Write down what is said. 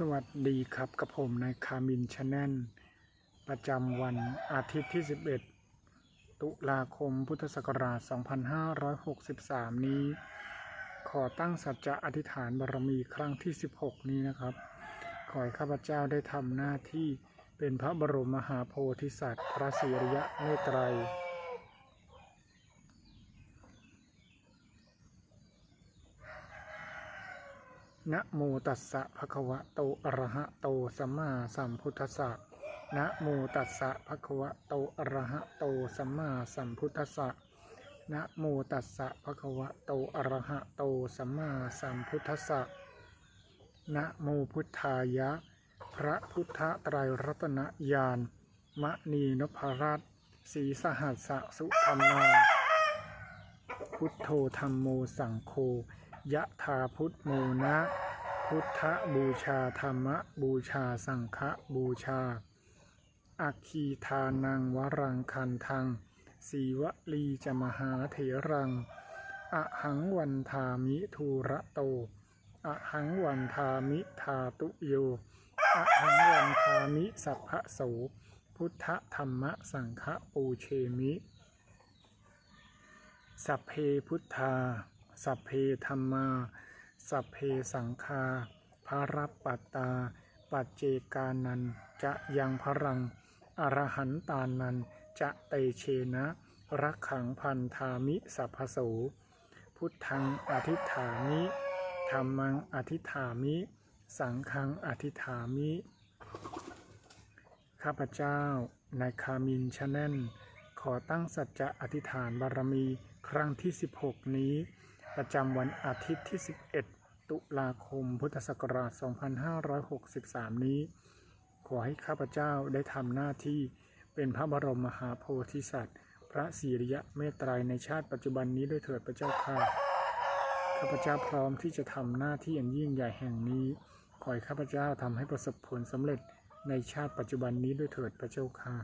สวัสดีครับกับผมนายคามินชาแนลประจำวันอาทิตย์ที่ 11 ตุลาคมพุทธศักราช 2563 นี้ ขอตั้งสัจจะอธิษฐานบารมีครั้งที่ 16 นี้นะครับ ขอให้ข้าพเจ้าได้ทำหน้าที่เป็นพระบรมมหาโพธิสัตว์ พระศรีอริยะเมตไตร นะโมตัสสะภะคะวะโตอะระหะโตสัมมาสัมพุทธัสสะนะโมตัสสะภะคะวะโตอะระหะโตสัมมาสัมพุทธัสสะนะโมตัสสะภะคะวะโตอะระหะโตสัมมาสัมพุทธัสสะนะโมพุทธายะ พระพุทธไตรรัตนญาณมณีนพรัตน์ศรีสหัสสสุธรรมา พุทโธธรรมโมสังโฆ ยะธาพุทโมนะ พุทธบูชาธรรมบูชาสังฆบูชา อัคคีทานังวรังคันทังสีวลีจะมหาเถรังอะหังวันทามิทูระโตอะหังวันทามิทาตุโยอะหังวันทามิสัพพะโส พุทธธรรมสังฆปูเชมิ สัพเพพุทธา สัพเพธรรมา สัพเพสังฆาภารับปัตตา ปัจเจกานัน จะยังพรัง อรหันตานัน จะเตเชนะ รักขังพันธามิสัพพโส พุทธังอธิฐามิธรรมังอธิฐามิ สังฆังอธิฐามิ ข้าพเจ้านายคามินชาแนลขอตั้งสัจจะอธิษฐานบารมี ครั้งที่ 16 นี้ ประจำวันอาทิตย์ที่ 11 ตุลาคม พุทธศักราช 2563 นี้ ขอให้ข้าพเจ้าได้ทำหน้าที่เป็นพระบรมมหาโพธิสัตว์ พระศีริยะเมตไตรในชาติปัจจุบันนี้ด้วยเถิดพระเจ้าค่ะ ข้าพเจ้าพร้อมที่จะทำหน้าที่อันยิ่งใหญ่แห่งนี้ ขอให้ข้าพเจ้าทำให้ประสบผลสำเร็จในชาติปัจจุบันนี้ด้วยเถิดพระเจ้าค่ะ